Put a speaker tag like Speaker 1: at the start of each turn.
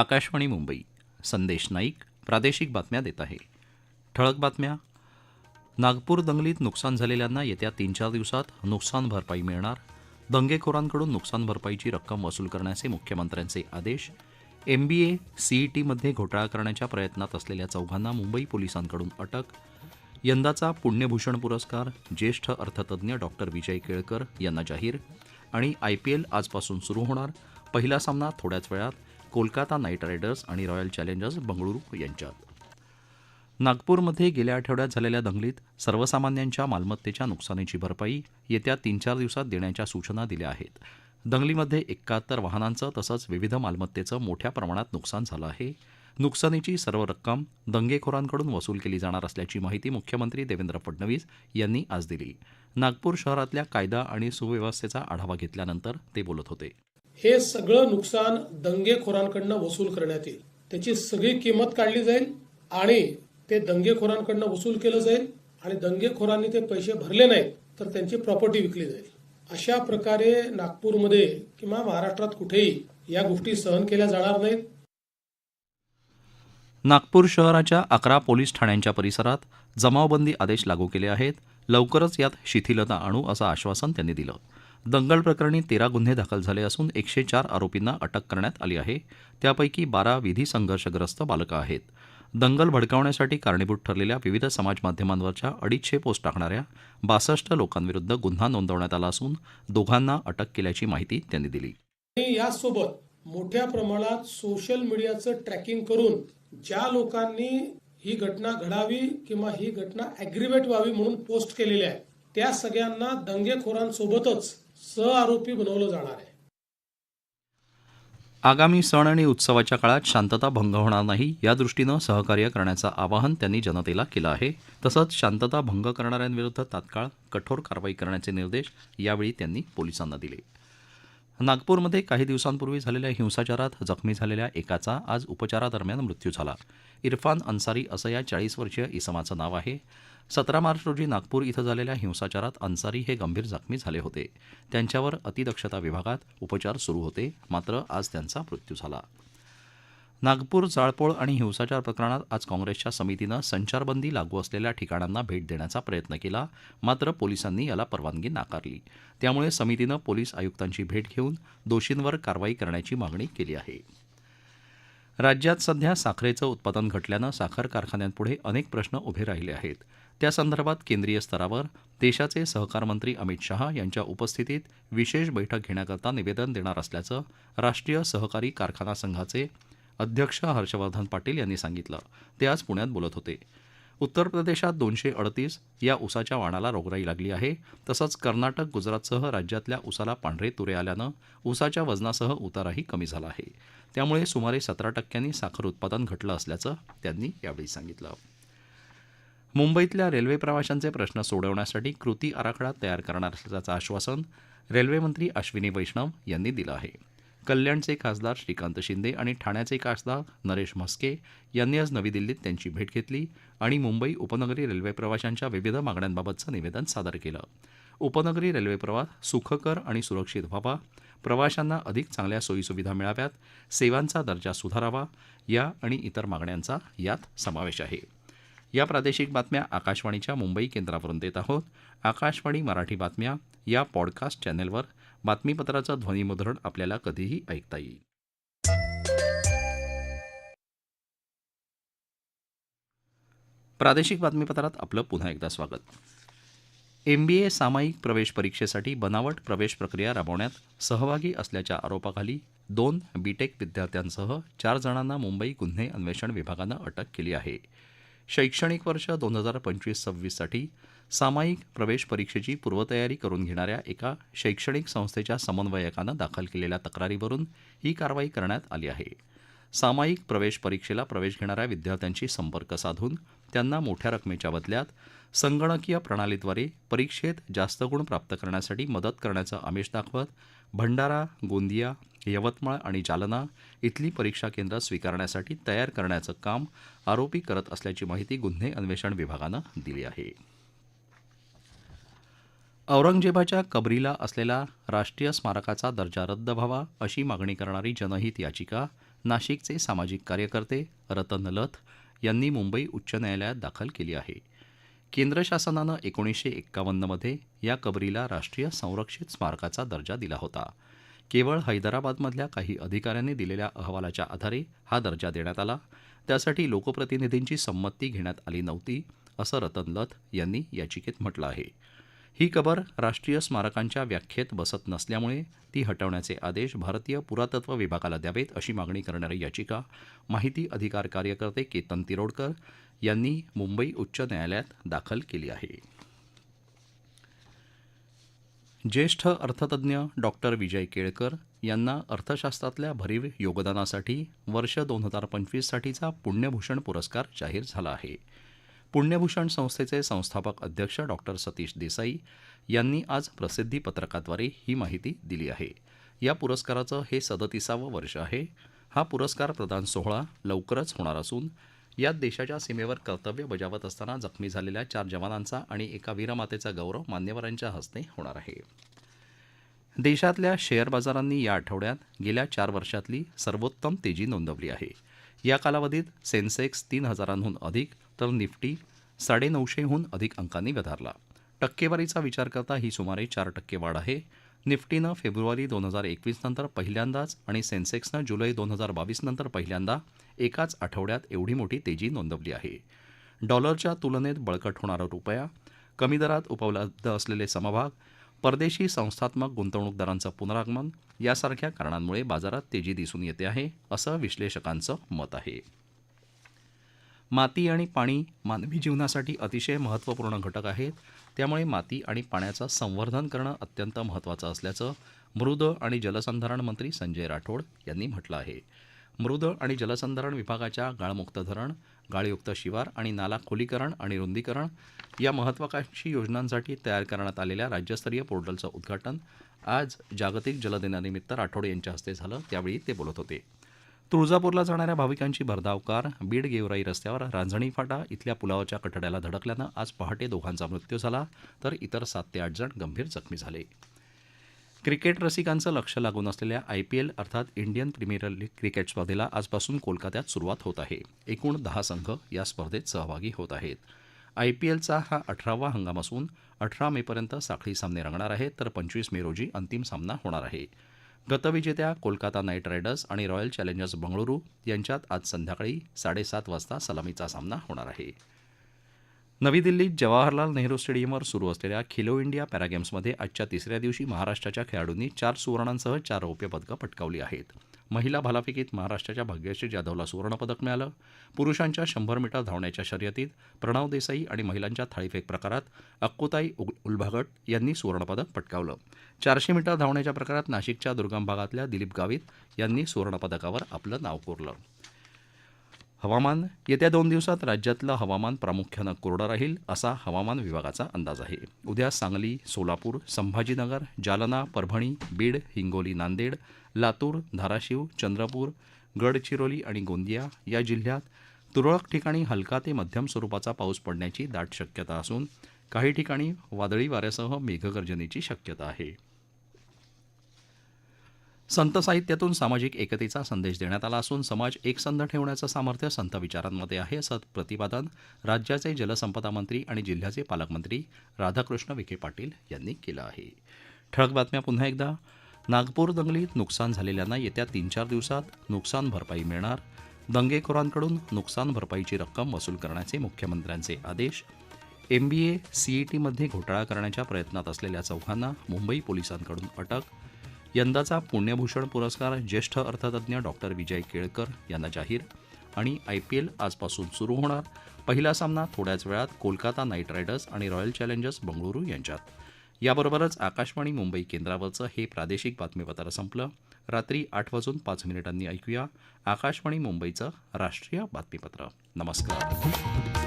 Speaker 1: आकाशवाणी मुंबई संदेश नाईक प्रादेशिक बातम्या देत आहे ठळक बातम्या नागपूर दंगलीत नुकसान झालेल्यांना येत्या तीन चार दिवसात नुकसान भरपाई मिळणार दंगेखोरांकडून नुकसान भरपाईची रक्कम वसूल करण्याचे मुख्यमंत्र्यांचे आदेश एमबीए सीईटीमध्ये घोटाळा करण्याच्या प्रयत्नात असलेल्या चौघांना मुंबई पोलिसांकडून अटक यंदाचा पुण्यभूषण पुरस्कार ज्येष्ठ अर्थतज्ञ डॉक्टर विजय केळकर यांना जाहीर आणि आय पी एल आजपासून सुरू होणार पहिला सामना थोड्याच वेळात कोलकाता नाईट रायडर्स आणि रॉयल चॅलेंजर्स बंगळुरू यांच्यात नागपूरमध्ये गेल्या आठवड्यात झालेल्या दंगलीत सर्वसामान्यांच्या मालमत्तेच्या नुकसानीची भरपाई येत्या तीन चार दिवसात देण्याच्या सूचना दिल्या आहेत दंगलीमध्ये एकाहत्तर वाहनांचं तसंच विविध मालमत्तेचं मोठ्या प्रमाणात नुकसान झालं आहे नुकसानीची सर्व रक्कम दंगेखोरांकडून वसूल केली जाणार असल्याची माहिती मुख्यमंत्री देवेंद्र फडणवीस यांनी आज दिली नागपूर शहरातल्या कायदा आणि सुव्यवस्थेचा आढावा घेतल्यानंतर ते बोलत होते हे सगळं नुकसान दंगेखोरांकडनं वसूल करण्यात येईल त्याची सगळी किंमत काढली जाईल आणि ते दंगेखोरांकडनं वसूल केलं जाईल आणि दंगेखोरांनी ते पैसे भरले नाहीत तर त्यांची प्रॉपर्टी विकली जाईल अशा प्रकारे नागपूरमध्ये किंवा महाराष्ट्रात कुठेही या गोष्टी सहन केल्या जाणार नाहीत नागपूर शहराच्या अकरा पोलीस ठाण्यांच्या परिसरात जमावबंदी आदेश लागू केले आहेत लवकरच यात शिथिलता आणू असं आश्वासन त्यांनी दिलं दंगल प्रकरणी तेरा गुन्हे दाखल झाले असून एकशे चार आरोपींना अटक करण्यात आली आहे त्यापैकी बारा विधी संघर्षग्रस्त बालक आहेत दंगल भडकावण्यासाठी कारणीभूत ठरलेल्या विविध समाज माध्यमांवरच्या अडीचशे पोस्ट टाकणाऱ्या बासष्ट लोकांविरुद्ध गुन्हा नोंदवण्यात आला असून दोघांना अटक केल्याची माहिती त्यांनी दिली यासोबत मोठ्या प्रमाणात सोशल मीडियाचं ट्रॅकिंग करून ज्या लोकांनी ही घटना घडावी किंवा ही घटना अॅग्रिवेट व्हावी म्हणून पोस्ट केलेली आहे त्या सगळ्यांना दंगेखोरांसोबतच सहआरोपी बनवलं जाणार आहे आगामी सण आणि उत्सवाच्या काळात शांतता भंग होणार नाही यादृष्टीनं सहकार्य करण्याचं आवाहन त्यांनी जनतेला केलं आहे तसंच शांतता भंग करणाऱ्यांविरुद्ध तात्काळ कठोर कारवाई करण्याचे निर्देश यावेळी त्यांनी पोलिसांना दिले नागपूरमध्ये काही दिवसांपूर्वी झालेल्या हिंसाचारात जखमी झालेल्या एकाचा आज उपचारादरम्यान मृत्यू झाला इरफान अन्सारी असं या चाळीस वर्षीय इसमाचं नाव आहे सतरा मार्च रोजी नागपूर इथं झालेल्या हिंसाचारात अन्सारी हे गंभीर जखमी झाले होते त्यांच्यावर अतिदक्षता विभागात उपचार सुरू होते मात्र आज त्यांचा मृत्यू झाला नागपूर जाळपोळ आणि हिंसाचार प्रकरणात आज काँग्रेसच्या समितीनं संचारबंदी लागू असलेल्या ठिकाणांना भेट देण्याचा प्रयत्न केला मात्र पोलिसांनी याला परवानगी नाकारली त्यामुळे समितीनं पोलीस आयुक्तांची भेट घेऊन दोषींवर कारवाई करण्याची मागणी केली आहे राज्यात सध्या साखरेचं उत्पादन घटल्यानं साखर कारखान्यांपुढे अनेक प्रश्न उभे राहिले आहेत त्यासंदर्भात केंद्रीय स्तरावर देशाचे मंत्री अमित शहा यांच्या उपस्थितीत विशेष बैठक घेण्याकरता निवेदन देणार असल्याचं राष्ट्रीय सहकारी कारखाना संघाचे अध्यक्ष हर्षवर्धन पाटील यांनी सांगितलं ते आज पुण्यात बोलत होते उत्तर प्रदेशात दोनशे अडतीस या उसाच्या वाणाला रोगराई लागली आहे तसंच कर्नाटक गुजरातसह राज्यातल्या उसाला पांढरे तुरे आल्यानं उसाच्या वजनासह उताराही कमी झाला आहे त्यामुळे सुमारे सतरा टक्क्यांनी साखर उत्पादन घटलं असल्याचं त्यांनी यावेळी सांगितलं मुंबईतल्या रेल्वे प्रवाशांचे प्रश्न सोडवण्यासाठी कृती आराखडा तयार करणार असल्याचं आश्वासन रेल्वेमंत्री अश्विनी वैष्णव यांनी दिलं आहे कल्याणचे खासदार श्रीकांत शिंदे आणि ठाण्याचे खासदार नरेश म्हस्के यांनी आज नवी दिल्लीत त्यांची भेट घेतली आणि मुंबई उपनगरी रेल्वे प्रवाशांच्या विविध मागण्यांबाबतचं निवेदन सादर केलं उपनगरी रेल्वे प्रवास सुखकर आणि सुरक्षित व्हावा प्रवाशांना अधिक चांगल्या सोयीसुविधा मिळाव्यात सेवांचा दर्जा सुधारावा या आणि इतर मागण्यांचा यात समावेश आहे या प्रादेशिक बातम्या आकाशवाणीच्या मुंबई केंद्रावरून देत आहोत आकाशवाणी मराठी बातम्या या पॉडकास्ट चॅनेलवर बातमीपत्राचं ध्वनीमुद्रण आपल्याला कधीही ऐकता येईल प्रादेशिक बातमीपत्रात आपलं पुन्हा एकदा स्वागत एमबीए सामायिक प्रवेश परीक्षेसाठी बनावट प्रवेश प्रक्रिया राबवण्यात सहभागी असल्याच्या आरोपाखाली दोन बीटेक विद्यार्थ्यांसह चार जणांना मुंबई गुन्हे अन्वेषण विभागानं अटक केली आहे शैक्षणिक वर्ष दोन हजार पंचवीस सव्वीससाठी साठी सामायिक प्रवेश परीक्षेची पूर्वतयारी करून घेणाऱ्या एका शैक्षणिक संस्थेच्या समन्वयकानं दाखल केलेल्या तक्रारीवरून ही कारवाई करण्यात आली आहे सामायिक प्रवेश परीक्षेला प्रवेश घेणाऱ्या विद्यार्थ्यांशी संपर्क साधून त्यांना मोठ्या रकमेच्या बदल्यात संगणकीय प्रणालीद्वारे परीक्षेत जास्त गुण प्राप्त करण्यासाठी मदत करण्याचं आमिष दाखवत भंडारा गोंदिया यवतमाळ आणि जालना इथली परीक्षा केंद्र स्वीकारण्यासाठी तयार करण्याचं काम आरोपी करत असल्याची माहिती गुन्हे अन्वेषण विभागानं दिली आहे औरंगजेबाच्या कबरीला असलेला राष्ट्रीय स्मारकाचा दर्जा रद्द व्हावा अशी मागणी करणारी जनहित याचिका नाशिकचे सामाजिक कार्यकर्ते रतन लथ यांनी मुंबई उच्च न्यायालयात दाखल केली आहे केंद्र शासनानं एकोणीसशे एक्कावन्नमध्ये या कबरीला राष्ट्रीय संरक्षित स्मारकाचा दर्जा दिला होता केवळ हैदराबादमधल्या काही अधिकाऱ्यांनी दिलेल्या अहवालाच्या आधारे हा दर्जा देण्यात आला त्यासाठी लोकप्रतिनिधींची संमती घेण्यात आली नव्हती असं रतन लथ यांनी याचिकेत म्हटलं आहे ही कबर राष्ट्रीय स्मारकांच्या व्याख्येत बसत नसल्यामुळे ती हटवण्याचे आदेश भारतीय पुरातत्व विभागाला द्यावेत अशी मागणी करणारी याचिका माहिती अधिकार कार्यकर्ते केतन तिरोडकर यांनी मुंबई उच्च न्यायालयात दाखल केली आहे ज्येष्ठ अर्थतज्ज्ञ डॉक्टर विजय केळकर यांना अर्थशास्त्रातल्या भरीव योगदानासाठी वर्ष दोन हजार पंचवीससाठीचा पुण्यभूषण पुरस्कार जाहीर झाला आहे पुण्यभूषण संस्थेचे संस्थापक अध्यक्ष डॉक्टर सतीश देसाई यांनी आज प्रसिद्धी पत्रकाद्वारे ही माहिती दिली आहे या पुरस्काराचं हे सदतीसावं वर्ष आहे हा पुरस्कार प्रदान सोहळा लवकरच होणार असून यात देशाच्या सीमेवर कर्तव्य बजावत असताना जखमी झालेल्या चार जवानांचा आणि एका वीरमातेचा गौरव मान्यवरांच्या हस्ते होणार आहे देशातल्या शेअर बाजारांनी या आठवड्यात गेल्या चार वर्षातली सर्वोत्तम तेजी नोंदवली आहे या कालावधीत सेन्सेक्स तीन हजारांहून अधिक तर निफ्टी साडेनऊशेहून अधिक अंकांनी वधारला टक्केवारीचा विचार करता ही सुमारे चार टक्के वाढ आहे निफ्टीनं फेब्रुवारी दोन हजार एकवीस नंतर पहिल्यांदाच आणि सेन्सेक्सनं जुलै दोन हजार बावीस नंतर पहिल्यांदा एकाच आठवड्यात एवढी मोठी तेजी नोंदवली आहे डॉलरच्या तुलनेत बळकट होणारा रुपया कमी दरात उपलब्ध असलेले समभाग परदेशी संस्थात्मक गुंतवणूकदारांचं पुनरागमन यासारख्या कारणांमुळे बाजारात तेजी दिसून येते आहे असं विश्लेषकांचं मत आहे माती आणि पाणी मानवी जीवनासाठी अतिशय महत्त्वपूर्ण घटक आहेत त्यामुळे माती आणि पाण्याचं संवर्धन करणं अत्यंत महत्त्वाचं असल्याचं मृद आणि जलसंधारण मंत्री संजय राठोड यांनी म्हटलं आहे मृद आणि जलसंधारण विभागाच्या गाळमुक्त धरण गाळयुक्त शिवार आणि नाला खोलीकरण आणि रुंदीकरण या महत्त्वाकांक्षी योजनांसाठी तयार करण्यात आलेल्या राज्यस्तरीय पोर्टलचं उद्घाटन आज जागतिक जलदिनानिमित्त राठोड यांच्या हस्ते झालं त्यावेळी ते बोलत होते तुळजापूरला जाणाऱ्या भाविकांची भरधाव कार बीड गेवराई रस्त्यावर रांजणी फाटा इथल्या पुलावाच्या कठड्याला धडकल्यानं आज पहाटे दोघांचा मृत्यू झाला तर इतर सात ते आठ जण गंभीर जखमी झाले क्रिकेट रसिकांचं लक्ष लागून असलेल्या आयपीएल अर्थात इंडियन प्रीमियर लीग क्रिकेट स्पर्धेला आजपासून कोलकात्यात सुरुवात होत आहे एकूण दहा संघ या स्पर्धेत सहभागी होत आहेत आयपीएलचा हा अठरावा हंगाम असून अठरा मेपर्यंत साखळी सामने रंगणार आहेत तर पंचवीस मे रोजी अंतिम सामना होणार आहे गतविजेत्या कोलकाता नाईट रायडर्स आणि रॉयल चॅलेंजर्स बंगळुरू यांच्यात आज संध्याकाळी साडेसात वाजता सलामीचा सामना होणार आहे नवी दिल्लीत जवाहरलाल नेहरू स्टेडियमवर सुरू असलेल्या खेलो इंडिया पॅरागेम्समध्ये आजच्या तिसऱ्या दिवशी महाराष्ट्राच्या खेळाडूंनी चार सुवर्णांसह चार रौप्य पदकं पटकावली आहेत महिला भालाफेकीत महाराष्ट्राच्या भाग्यश्री जाधवला सुवर्णपदक मिळालं पुरुषांच्या शंभर मीटर धावण्याच्या शर्यतीत प्रणव देसाई आणि महिलांच्या थाळीफेक प्रकारात अक्कोताई उलभागट यांनी सुवर्णपदक पटकावलं चारशे मीटर धावण्याच्या प्रकारात नाशिकच्या दुर्गम भागातल्या दिलीप गावित यांनी सुवर्णपदकावर आपलं नाव कोरलं हवामान येत्या दोन दिवसात राज्यातलं हवामान प्रामुख्यानं कोरडं राहील असा हवामान विभागाचा अंदाज आहे उद्या सांगली सोलापूर संभाजीनगर जालना परभणी बीड हिंगोली नांदेड लातूर धाराशिव चंद्रपूर गडचिरोली आणि गोंदिया या जिल्ह्यात तुरळक ठिकाणी हलका ते मध्यम स्वरूपाचा पाऊस पडण्याची दाट शक्यता असून काही ठिकाणी वादळी वाऱ्यासह मेघगर्जनेची शक्यता आहे संत साहित्यातून सामाजिक एकतेचा संदेश देण्यात आला असून समाज एकसंध ठेवण्याचं सामर्थ्य संत विचारांमध्ये आहे असं प्रतिपादन राज्याचे जलसंपदा मंत्री आणि जिल्ह्याचे पालकमंत्री राधाकृष्ण विखे पाटील यांनी केलं आहे ठळक बातम्या पुन्हा एकदा नागपूर दंगलीत नुकसान झालेल्यांना येत्या तीन चार दिवसात नुकसान भरपाई मिळणार दंगेखोरांकडून नुकसान भरपाईची रक्कम वसूल करण्याचे मुख्यमंत्र्यांचे आदेश एमबीए सीईटीमध्ये घोटाळा करण्याच्या प्रयत्नात असलेल्या चौघांना मुंबई पोलिसांकडून अटक यंदाचा पुण्यभूषण पुरस्कार ज्येष्ठ अर्थतज्ञ डॉक्टर विजय केळकर यांना जाहीर आणि आयपीएल आजपासून सुरू होणार पहिला सामना थोड्याच वेळात कोलकाता नाईट रायडर्स आणि रॉयल चॅलेंजर्स बंगळुरू यांच्यात याबरोबरच आकाशवाणी मुंबई केंद्रावरचं हे प्रादेशिक बातमीपत्र संपलं रात्री आठ वाजून पाच मिनिटांनी ऐकूया आकाशवाणी मुंबईचं राष्ट्रीय बातमीपत्र नमस्कार